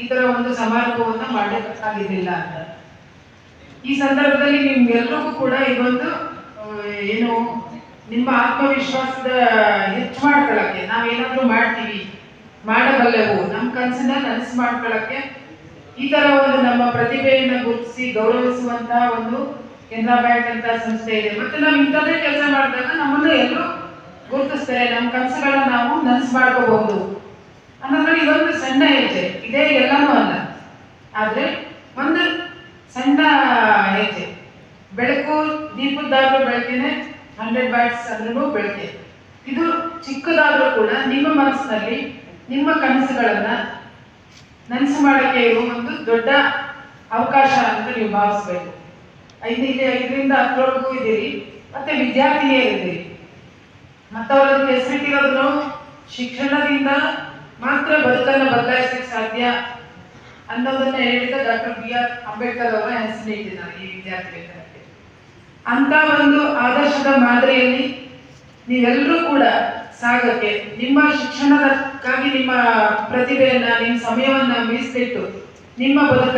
ಈ ತರ ಒಂದು ಸಮಾರಂಭವನ್ನ ಮಾಡಬೇಕಾಗಿರಲಿಲ್ಲ ಅಂತ. ಈ ಸಂದರ್ಭದಲ್ಲಿ ನಿಮ್ಗೆಲ್ಲರಿಗೂ ಕೂಡ ಇದೊಂದು ಏನು, ನಿಮ್ಮ ಆತ್ಮವಿಶ್ವಾಸದ ಹೆಚ್ಚು ಮಾಡ್ಕೊಳಕ್ಕೆ, ನಾವೇನಾದ್ರೂ ಮಾಡ್ತೀವಿ, ಮಾಡಬಲ್ಲೆವು ನಮ್ಮ ಕನಸನ್ನ ನನಸು ಮಾಡ್ಕೊಳಕ್ಕೆ ಈ ತರ ಒಂದು ನಮ್ಮ ಪ್ರತಿಭೆಯನ್ನ ಗುರುತಿಸಿ ಗೌರವಿಸುವಂತಹ ಒಂದು ಕೆನರಾ ಬ್ಯಾಂಕ್ ಅಂತ ಸಂಸ್ಥೆ ಇದೆ. ಮತ್ತೆ ನಾವು ಇಂಥದ್ದೇ ಕೆಲಸ ಮಾಡಿದಾಗ ನಮ್ಮನ್ನು ಎಲ್ಲರೂ ಗುರುತಿಸ್ತಾರೆ. ನಮ್ಮ ಕನಸುಗಳನ್ನ ನಾವು ನನಸು ಮಾಡ್ಕೋಬಹುದು. ಹೆಜ್ಜೆ ಇದೇ ಎಲ್ಲನೂ ಅಲ್ಲ. ಆದರೆ ಒಂದು ಸಣ್ಣ ಹೆಜ್ಜೆ. ಬೆಳಕು, ದೀಪದ್ದಾದ್ರೂ ಬೆಳಕಿನೇ ಹಂಡ್ರೆಡ್ ಬ್ಯಾಟ್ಸ್ ಅಂದ್ರೂ ಬೆಳಕೆ ಇದು ಚಿಕ್ಕದಾದರೂ ಕೂಡ ನಿಮ್ಮ ಮನಸ್ಸಿನಲ್ಲಿ ನಿಮ್ಮ ಕನಸುಗಳನ್ನ ನನಸು ಮಾಡಕ್ಕೆ ಇರುವ ಒಂದು ದೊಡ್ಡ ಅವಕಾಶ ಅಂತ ನೀವು ಭಾವಿಸ್ಬೇಕು. ಇಲ್ಲಿ ಐದರಿಂದ ಹತ್ತರವರೆಗೂ ಇದ್ದೀರಿ. ಮತ್ತೆ ವಿದ್ಯಾರ್ಥಿನಿಯೇ ಇದ್ದೀರಿ. ಮತ್ತವರನ್ನು ಹೆಸರಿಟ್ಟಿರೋದ್ರು ಶಿಕ್ಷಣದಿಂದ ಮಾತ್ರ ಬದುಕನ್ನು ಬದಲಾಯಿಸಲಿಕ್ಕೆ ಸಾಧ್ಯ ಅನ್ನೋದನ್ನ ಹೇಳಿದ ಡಾಕ್ಟರ್ ಬಿ ಆರ್ ಅಂಬೇಡ್ಕರ್ ಅವರ ಹೆಸರಿಟ್ಟಿದ್ದಾರೆ ಈ ವಿದ್ಯಾರ್ಥಿ ವೇತನಕ್ಕೆ. ಅಂತ ಒಂದು ಆದರ್ಶದ ಮಾದರಿಯಲ್ಲಿ ನೀವೆಲ್ಲರೂ ಕೂಡ ಸಾಗಕ್ಕೆ, ನಿಮ್ಮ ಶಿಕ್ಷಣದಕ್ಕಾಗಿ ನಿಮ್ಮ ಪ್ರತಿಭೆಯನ್ನ, ನಿಮ್ಮ ಸಮಯವನ್ನ ಮೀಸಲಿಟ್ಟು ನಿಮ್ಮ ಬದುಕ